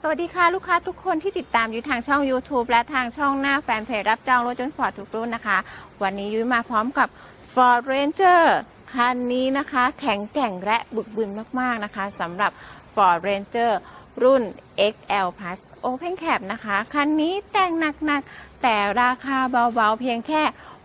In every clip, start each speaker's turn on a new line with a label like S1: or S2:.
S1: สวัสดีค่ะลูกค้าทุกคนที่ติดตามอยู่ทางช่อง YouTube และทางช่องหน้าแฟนเพจรับจองรถยนต์ฟอร์ดทุกรุ่นนะคะ วันนี้ยุ้ยมาพร้อมกับ Ford Ranger คันนี้นะคะ แข็งแกร่งและบึกบึนมากๆนะคะสำหรับ Ford Ranger รุ่น XL Plus Open Cab นะคะ คันนี้แต่งหนักๆ แต่ราคาเบาๆ เพียงแค่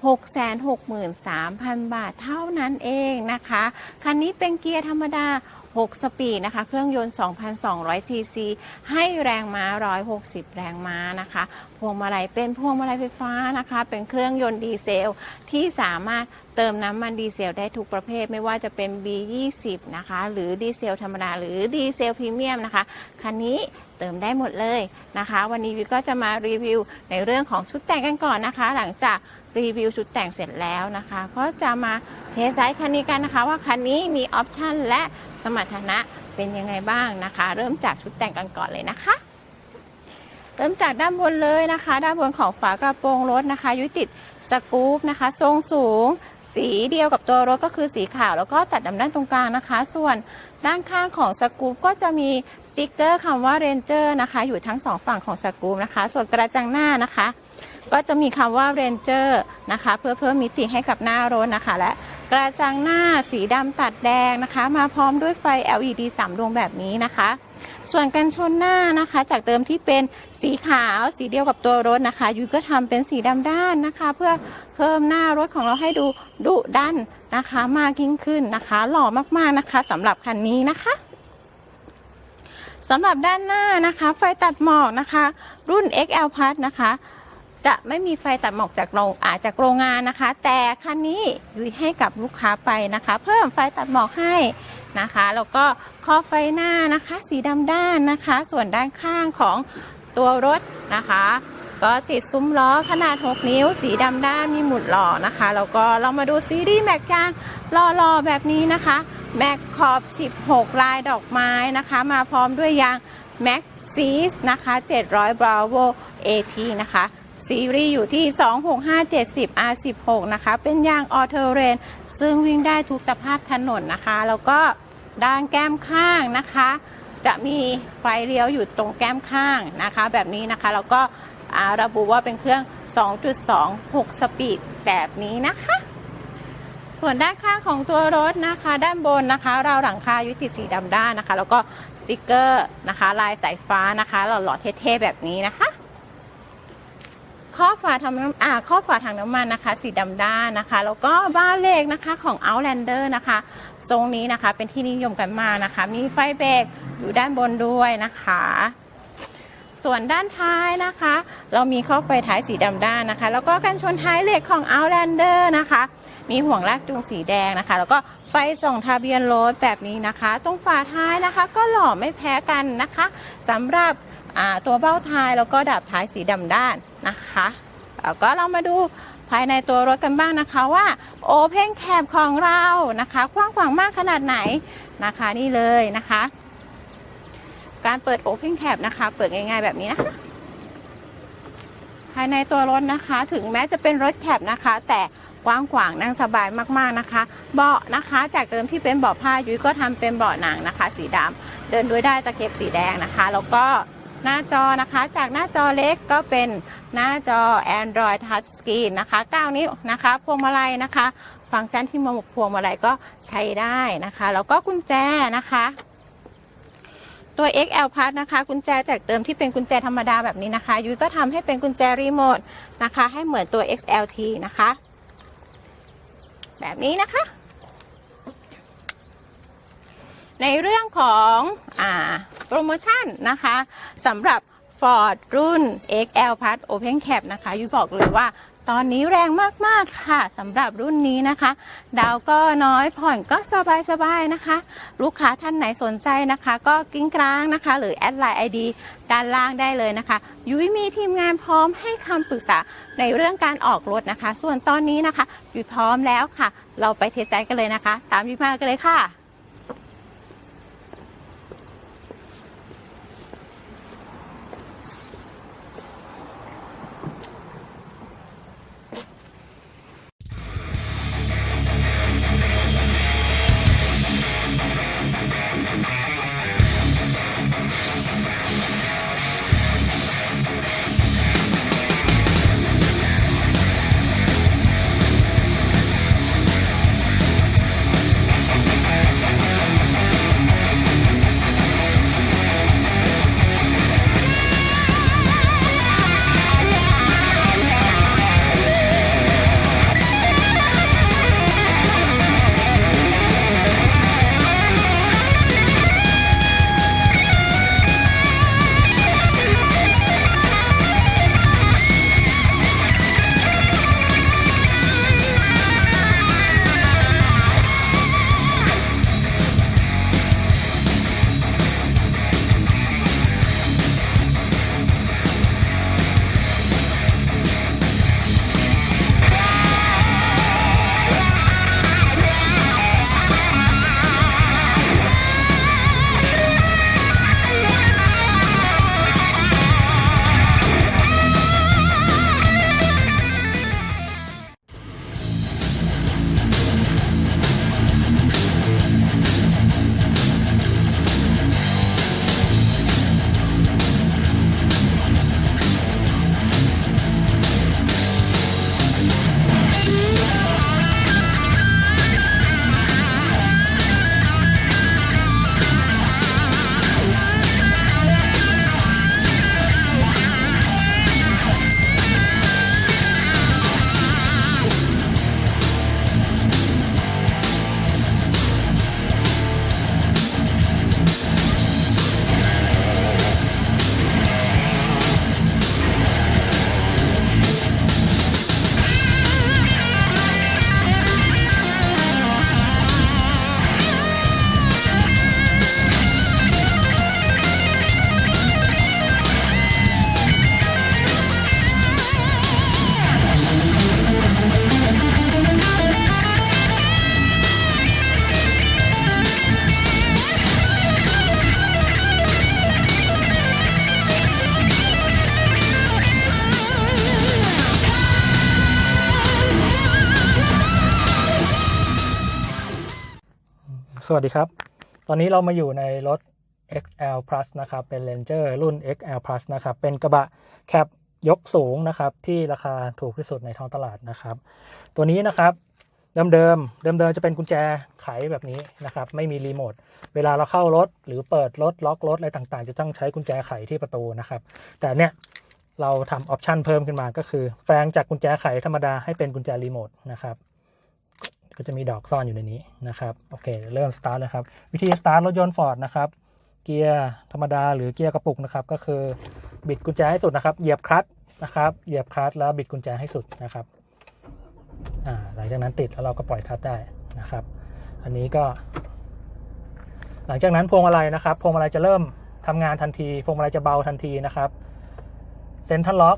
S1: 663,000 บาทเท่านั้นเองนะคะ คันนี้เป็นเกียร์ธรรมดา 6 สปีดนะคะ เครื่องยนต์ 2,200 ซีซี ให้แรงม้า 160 แรงม้านะคะ พวงมาลัยเป็นพวงมาลัยไฟฟ้านะคะ เป็นเครื่องยนต์ดีเซลที่สามารถเติมน้ำมันดีเซลได้ทุกประเภทไม่ว่าจะเป็น B20 นะคะ หรือดีเซลธรรมดา หรือดีเซลพรีเมียมนะคะ คันนี้เติมได้หมดเลยนะคะ วันนี้วิวก็จะมารีวิวในเรื่องของชุดแต่งกันก่อนนะคะ หลังจากรีวิวชุดแต่งเสร็จแล้วนะคะ ก็จะมาเทสไซส์คันนี้กันนะคะ ว่าคันนี้มีออปชันและสมรรถนะเป็นยังไงบ้างนะคะ เริ่มจากชุดแต่งกันก่อนเลยนะคะ เริ่มจากด้านบนเลยนะคะ ด้านบนของฝากระโปรงรถนะคะ ยุติดสกู๊ปนะคะ ทรงสูง สีเดียวกับตัวรถก็คือสีขาว แล้วก็ตัดดำด้านตรงกลางนะคะ ส่วนด้านข้างของสกู๊ปก็จะมีสติ๊กเกอร์คำว่า Ranger นะคะ อยู่ทั้งสองฝั่งของสกู๊ปนะคะ ส่วนกระจังหน้านะคะ ก็จะมีคำว่า Ranger นะคะ เพื่อเพิ่มมิติให้กับหน้ารถนะคะ และ กระจังหน้าสีดำตัดแดงนะคะ มาพร้อมด้วยไฟ LED 3 ดวงแบบนี้นะคะ ส่วนกันชนหน้านะคะ จากเดิมที่เป็นสีขาวสีเดียวกับตัวรถนะคะยุ้ยก็ทำเป็นสีดำด้านนะคะ เพื่อเพิ่มหน้ารถของเราให้ดูดุดันนะคะ มากยิ่งขึ้นนะคะ หล่อมากๆนะคะสำหรับคันนี้นะคะสำหรับด้านหน้านะคะ ไฟตัดหมอกนะคะ รุ่น XL Plus นะคะ จะไม่มีไฟตัดหมอกจากโรงอาจากโรงงานนะคะ แต่คันนี้ยุ้ยให้กับลูกค้าไปนะคะ เพิ่มไฟตัดหมอกให้นะคะแล้วก็ข้อไฟหน้านะคะ สีดำด้านนะคะ ส่วนด้านข้างของตัวรถนะคะ ก็ติดซุ้มล้อขนาด 6 นิ้ว สีดำด้านมีหมุดหล่อนะคะแล้วก็เรามาดูซีรีส์แม็กยางหล่อๆแบบนี้นะคะแม็กขอบ 16 ลายดอกไม้นะคะ มาพร้อมด้วยยางแม็กซีสนะคะ 700 Bravo AT นะคะ ซีรีส์อยู่ที่ 26570 R16 นะคะ เป็นยางออเทอร์เรน ซึ่งวิ่งได้ทุกสภาพถนนนะคะ แล้วก็ด้านแก้มข้างนะคะ จะมีไฟเลี้ยวอยู่ตรงแก้มข้างนะคะ แบบนี้นะคะ แล้วก็ระบุว่าเป็นเครื่อง 2.26 สปีดแบบนี้นะคะ ส่วนด้านข้างของตัวรถนะคะ ด้านบนนะคะราวหลังคายุติสีดำด้านนะคะ แล้วก็สติกเกอร์นะคะ ลายสายฟ้านะคะ หล่อๆเท่ๆแบบนี้นะคะ ข้อฝาทำน้ำอ่าข้อฝาถังน้ำมันนะคะ สีดำด้านนะคะ แล้วก็บ้านเลขนะคะของ Outlander นะคะ ทรงนี้นะคะเป็นที่นิยมกันมากนะคะ มีไฟเบรกอยู่ด้านบนด้วยนะคะ ส่วนด้านท้ายนะคะ เรามีข้อไฟท้ายสีดำด้านนะคะ แล้วก็กันชนท้ายเหล็กของ Outlander นะคะ มีห่วงลากจูงสีแดงนะคะ แล้วก็ไฟส่องทะเบียนรถแบบนี้นะคะ ตรงฝาท้ายนะคะ ก็หล่อไม่แพ้กันนะคะสำหรับ ตัวเบ้าท้ายแล้วก็ดับท้ายสีดำด้านนะคะแล้วก็เรามาดูภายในตัวรถกันบ้างนะคะว่า Open Cab ของเรานะคะกว้างขวางมากขนาดไหนนะคะนี่เลยนะคะ การเปิด Open Cab นะคะ เปิดง่ายๆแบบนี้นะคะภายในตัวรถนะคะ ถึงแม้จะเป็นรถแคบนะคะ แต่กว้างขวางนั่งสบายมากๆนะคะ เบาะนะคะจากเดิมที่เป็นเบาะผ้ายุ้ยก็ทำเป็นเบาะหนังนะคะ สีดำเดินด้วยได้ตะเข็บสีแดงนะคะ แล้วก็ หน้าจอนะคะ จากหน้าจอเล็กก็เป็นหน้าจอ Android Touch Screen นะคะ 9 นิ้วนะคะพวงมาลัยนะคะ ฟังก์ชันที่มาพวงมาลัยก็ใช้ได้นะคะ แล้วก็กุญแจนะคะตัว XL Plus นะคะกุญแจจากเดิมที่เป็นกุญแจธรรมดาแบบนี้นะคะ ยุ้ยก็ทำให้เป็นกุญแจรีโมทนะคะ ให้เหมือนตัว XLT นะคะ แบบนี้นะคะ ในเรื่องของอ่าโปรโมชั่นนะคะสำหรับ Ford รุ่น XL Plus Open Cab นะคะยุ้ยบอกเลยว่าตอนนี้แรงมาก ๆ ค่ะสำหรับรุ่นนี้นะคะ ดาวก็น้อยผ่อนก็สบาย ๆ นะคะ ลูกค้าท่านไหนสนใจนะคะ ก็กิ้งกลางนะคะ หรือแอดไลน์ไอดีด้านล่างได้เลยนะคะ ยุ้ยมีทีมงานพร้อมให้คำปรึกษาในเรื่องการออกรถนะคะ ส่วนตอนนี้นะคะ ยุ้ยพร้อมแล้วค่ะ เราไปเทสใจกันเลยนะคะ ตามยุ้ยมากันเลยค่ะ
S2: สวัสดีครับ ตอนนี้เรามาอยู่ในรถ XL Plus นะครับ เป็น Ranger รุ่น XL Plus นะครับ เป็นกระบะแคปยกสูงนะครับ ที่ราคาถูกที่สุดในท้องตลาดนะครับ ตัวนี้นะครับ เดิมเดิมเดิมเดิมจะเป็นกุญแจไขแบบนี้นะครับ ไม่มีรีโมท เวลาเราเข้ารถหรือเปิดรถล็อกรถอะไรต่างๆ จะต้องใช้กุญแจไขที่ประตูนะครับ แต่เนี่ยเราทำออปชันเพิ่มขึ้นมาก็คือแปลงจากกุญแจไขธรรมดาให้เป็นกุญแจรีโมทนะครับ ก็จะมีดอกซ่อนอยู่ในนี้นะครับ โอเค เริ่มสตาร์ทเลยครับ วิธีสตาร์ทรถยนต์ฟอร์ดนะครับ เกียร์ธรรมดาหรือเกียร์กระปุกนะครับ ก็คือบิดกุญแจให้สุดนะครับ เหยียบคลัตช์นะครับ เหยียบคลัตช์แล้วบิดกุญแจให้สุดนะครับ อ่า หลังจากนั้นติดแล้วเราก็ปล่อยคลัตช์ได้นะครับ อันนี้ก็ หลังจากนั้นพวงมาลัยนะครับ พวงมาลัยจะเริ่มทำงานทันที พวงมาลัยจะเบาทันทีนะครับเซ็นทรัลล็อก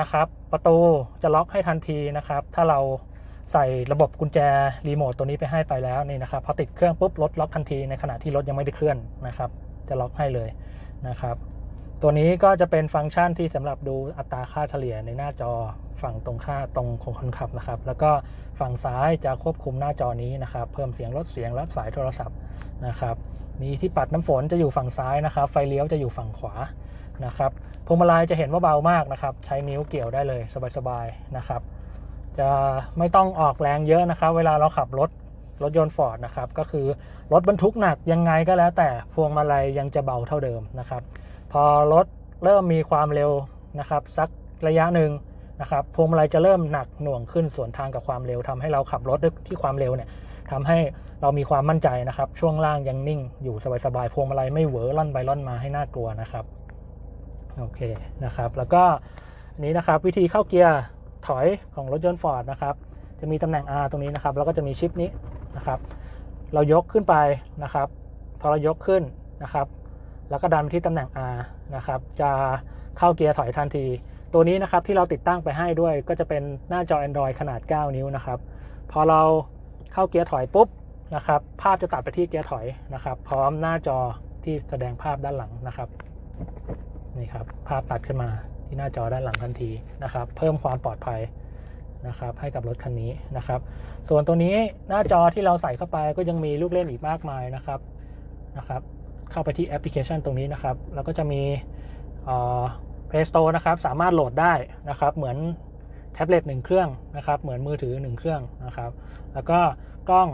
S2: นะครับ ประตูจะล็อกให้ทันทีนะครับ ถ้าเรา ใส่ระบบกุญแจรีโมทตัวนี้ไปให้ไปแล้วนี่นะครับพอติดเครื่องปุ๊บรถล็อกทันทีในขณะที่รถยังไม่ได้เคลื่อนนะครับ จะล็อกให้เลยนะครับ ตัวนี้ก็จะเป็นฟังก์ชันที่สำหรับดูอัตราค่าเฉลี่ยในหน้าจอฝั่งตรงค่าตรงของคนขับนะครับ แล้วก็ฝั่งซ้ายจะควบคุมหน้าจอนี้นะครับ เพิ่มเสียงลดเสียงรับสายโทรศัพท์นะครับมีที่ปัดน้ำฝนจะอยู่ฝั่งซ้ายนะครับ ไฟเลี้ยวจะอยู่ฝั่งขวานะครับพวงมาลัยจะเห็นว่าเบามากนะครับ ใช้นิ้วเกี่ยวได้เลยสบายๆนะครับ จะไม่ต้องออกแรงเยอะนะครับ เวลาเราขับรถรถยนต์ฟอร์ดนะครับ ก็คือรถบรรทุกหนักยังไงก็แล้ว แต่พวงมาลัยยังจะเบาเท่าเดิมนะครับ พอรถเริ่มมีความเร็วนะครับ สักระยะหนึ่งนะครับพวงมาลัยจะเริ่มหนักหน่วงขึ้นสวนทางกับความเร็วทำให้เราขับรถด้วยที่ความเร็วเนี่ยทำให้เรามีความมั่นใจนะครับ ช่วงล่างยังนิ่งอยู่สบายๆพวงมาลัยไม่เหวอล่อนไปล่อนมาให้น่ากลัวนะครับโอเคนะครับ แล้วก็นนี้นะครับวิธีเข้าเกียร์ ถอยของรถยนต์ฟอร์ดนะครับจะมีตำแหน่ง R ตรงนี้นะครับแล้วก็จะมีชิปนี้นะครับ เรายกขึ้นไปนะครับ พอเรายกขึ้นนะครับ แล้วก็ดันไปที่ตำแหน่ง R นะครับ จะเข้าเกียร์ถอยทันที ตัวนี้นะครับที่เราติดตั้งไปให้ด้วย ก็จะเป็นหน้าจอ Android ขนาด 9 นิ้วนะครับ พอเราเข้าเกียร์ถอยปุ๊บนะครับ ภาพจะตัดไปที่เกียร์ถอยนะครับ พร้อมหน้าจอที่แสดงภาพด้านหลังนะครับนี่ครับ ภาพตัดขึ้นมา ที่หน้าจอด้านหลังทันทีนะครับ เพิ่มความปลอดภัยนะครับ ให้กับรถคันนี้นะครับ ส่วนตัวนี้หน้าจอที่เราใส่เข้าไปก็ยังมีลูกเล่นอีกมากมายนะครับนะครับ เข้าไปที่แอปพลิเคชันตรงนี้นะครับ แล้วก็จะมีเอ่อ Play Store นะครับ สามารถโหลดได้นะครับ เหมือนแท็บเล็ตหนึ่งเครื่องนะครับ เหมือนมือถือหนึ่งเครื่องนะครับ แล้วก็กล้อง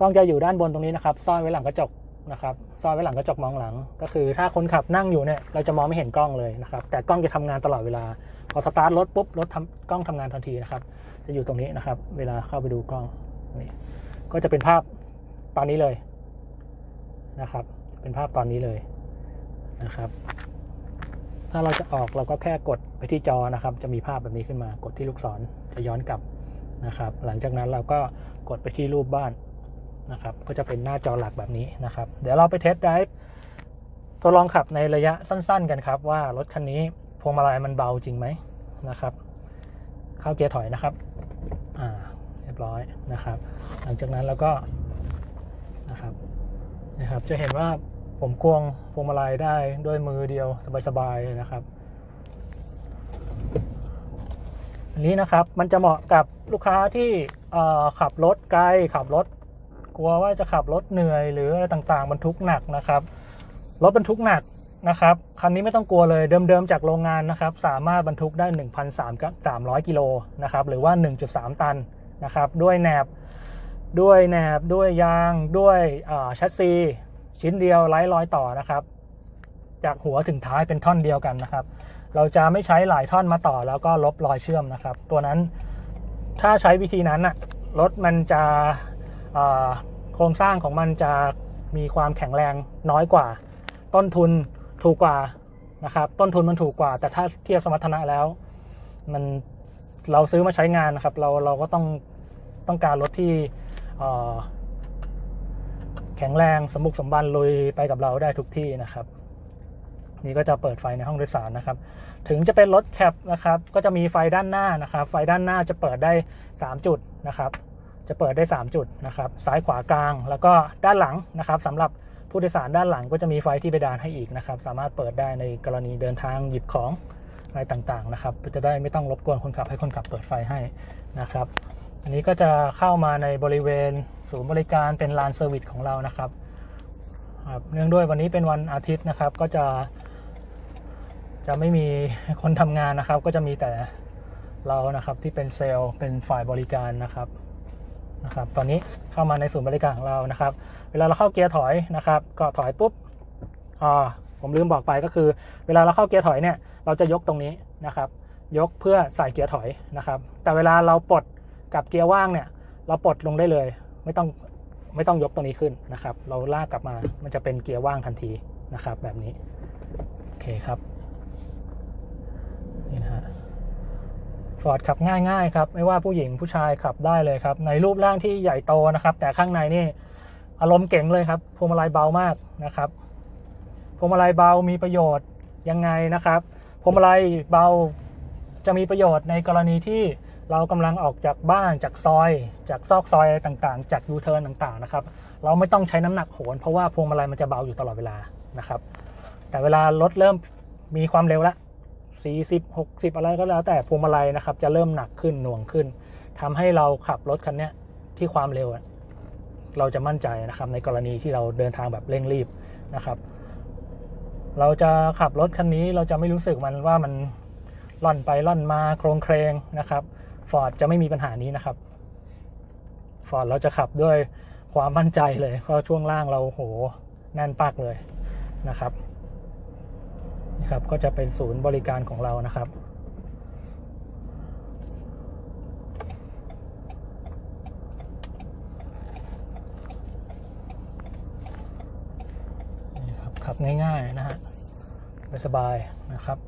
S2: กล้องจะอยู่ด้านบนตรงนี้นะครับ ซ่อนไว้หลังกระจก นะครับซ่อนไว้หลังกระจกมองหลัง ก็คือถ้าคนขับนั่งอยู่เนี่ยเราจะมองไม่เห็นกล้องเลยนะครับ แต่กล้องจะทำงานตลอดเวลา พอสตาร์ทรถปุ๊บรถทำกล้องทำงานทันทีนะครับ จะอยู่ตรงนี้นะครับ เวลาเข้าไปดูกล้องนี่ก็จะเป็นภาพตอนนี้เลยนะครับ เป็นภาพตอนนี้เลยนะครับ ถ้าเราจะออกเราก็แค่กดไปที่จอนะครับ จะมีภาพแบบนี้ขึ้นมากดที่ลูกศรจะย้อนกลับนะครับ หลังจากนั้นเราก็กดไปที่รูปบ้าน นะครับ ก็จะเป็นหน้าจอหลักแบบนี้นะครับ เดี๋ยวเราไปเทสไดรฟ์ทดลองขับในระยะสั้นๆ กันครับ ว่ารถคันนี้พวงมาลัยมันเบาจริงไหมนะครับ เข้าเกียร์ถอยนะครับ อ่า เรียบร้อยนะครับ หลังจากนั้นแล้วก็นะครับนะครับ จะเห็นว่าผมควงพวงมาลัยได้ด้วยมือเดียวสบายๆเลยนะครับอันนี้นะครับมันจะเหมาะกับลูกค้าที่ขับรถไกลขับรถ กลัวว่าจะขับรถเหนื่อยหรืออะไรต่างๆบรรทุกหนักนะครับ รถบรรทุกหนักนะครับคันนี้ไม่ต้องกลัวเลยเดิมๆจากโรงงานนะครับ สามารถบรรทุกได้ 1,300 กิโลนะครับหรือว่า 1.3 ตันนะครับด้วยแหนบด้วยแหนบด้วยยางด้วยแชสซีชิ้นเดียวไร้รอยต่อนะครับ จากหัวถึงท้ายเป็นท่อนเดียวกันนะครับ เราจะไม่ใช้หลายท่อนมาต่อแล้วก็ลบรอยเชื่อมนะครับ ตัวนั้นถ้าใช้วิธีนั้นอะรถมันจะ โครงสร้างของมันจะมีความแข็งแรงน้อยกว่า ต้นทุนถูกกว่านะครับต้นทุนมันถูกกว่า แต่ถ้าเทียบสมรรถนะแล้ว มันเราซื้อมาใช้งานนะครับ เราเราก็ต้องต้องการรถที่แข็งแรงสมบุกสมบันลุยไปกับเราได้ทุกที่นะครับ นี่ก็จะเปิดไฟในห้องโดยสารนะครับ ถึงจะเป็นรถแคปนะครับ ก็จะมีไฟด้านหน้านะครับ ไฟด้านหน้าจะเปิดได้ 3 จุดนะครับ จะเปิดได้ 3 จุดนะครับซ้ายขวากลาง แล้วก็ด้านหลังนะครับสำหรับผู้โดยสารด้านหลังก็จะมีไฟที่ไปดานให้อีกนะครับ สามารถเปิดได้ในกรณีเดินทางหยิบของอะไรต่างๆนะครับจะได้ไม่ต้องรบกวนคนขับให้คนขับเปิดไฟให้นะครับ อันนี้ก็จะเข้ามาในบริเวณศูนย์บริการเป็นลานเซอร์วิสของเรานะครับครับเนื่องด้วยวันนี้เป็นวันอาทิตย์นะครับก็จะ จะไม่มีคนทำงานนะครับ ก็จะมีแต่เรานะครับที่เป็นเซลล์เป็นฝ่ายบริการนะครับ นะครับ ตอนนี้เข้ามาในศูนย์บริการของเรานะครับ เวลาเราเข้าเกียร์ถอยนะครับ ก็ถอยปุ๊บอ่าผมลืมบอกไปก็คือ เวลาเราเข้าเกียร์ถอยเนี่ยเราจะยกตรงนี้นะครับ ยกเพื่อใส่เกียร์ถอยนะครับ แต่เวลาเราปลดกับเกียร์ว่างเนี่ยเราปลดลงได้เลย ไม่ต้องไม่ต้องยกตรงนี้ขึ้นนะครับ เราลากกลับมามันจะเป็นเกียร์ว่างทันทีนะครับ แบบนี้โอเคครับนี่นะฮะ ฟอร์ดขับง่ายๆครับไม่ว่าผู้หญิงผู้ชายขับได้เลยครับ ในรูปร่างที่ใหญ่โตนะครับ แต่ข้างในนี่อารมณ์เก่งเลยครับพวงมาลัยเบามากนะครับพวงมาลัยเบามีประโยชน์ยังไงนะครับพวงมาลัยเบาจะมีประโยชน์ในกรณีที่เรากำลังออกจากบ้านจากซอย จากซอกซอยต่างๆ จากยูเทิร์นต่างๆนะครับ เราไม่ต้องใช้น้ำหนักโหนเพราะว่าพวงมาลัยมันจะเบาอยู่ตลอดเวลานะครับ แต่เวลารถเริ่มมีความเร็วและ 40 60 อะไรก็แล้วแต่พวงมาลัยนะครับ จะเริ่มหนักขึ้นหน่วงขึ้นทำให้เราขับรถคันนี้ที่ความเร็วเราจะมั่นใจนะครับ ในกรณีที่เราเดินทางแบบเร่งรีบนะครับ เราจะขับรถคันนี้เราจะไม่รู้สึกมันว่ามันล่อนไปล่อนมาโครงเครงนะครับฟอร์ดจะไม่มีปัญหานี้นะครับฟอร์ดเราจะขับด้วยความมั่นใจเลยเพราะช่วงล่างเราโหแน่นปักเลยนะครับ ครับก็จะเป็นศูนย์บริการของเรานะครับนี่ครับขับง่ายๆนะฮะสบายนะครับ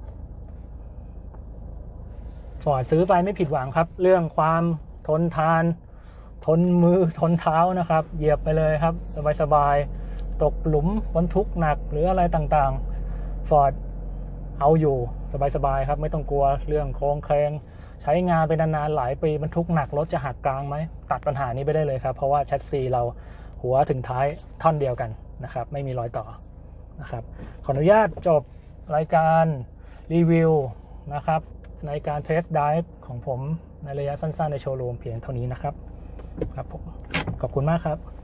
S2: ฟอร์ดซื้อไปไม่ผิดหวังครับ เรื่องความทนทาน ทนมือทนเท้านะครับ เหยียบไปเลยครับ สบายสบายๆตกหลุมบรรทุกหนักหรืออะไรต่างๆฟอร์ด เอาอยู่สบายๆครับ ไม่ต้องกลัวเรื่องโครงเคลงใช้งานไปนานๆหลายปีบรรทุกหนักรถจะหักกลางไหมตัดปัญหานี้ไปได้เลยครับ เพราะว่าแชสซีเราหัวถึงท้ายท่อนเดียวกันนะครับ ไม่มีรอยต่อนะครับ ขออนุญาตจบรายการรีวิวนะครับในการเทสไดฟ์ของผมในระยะสั้นๆ ในโชว์รูมเพียงเท่านี้นะครับครับผมขอบคุณมากครับ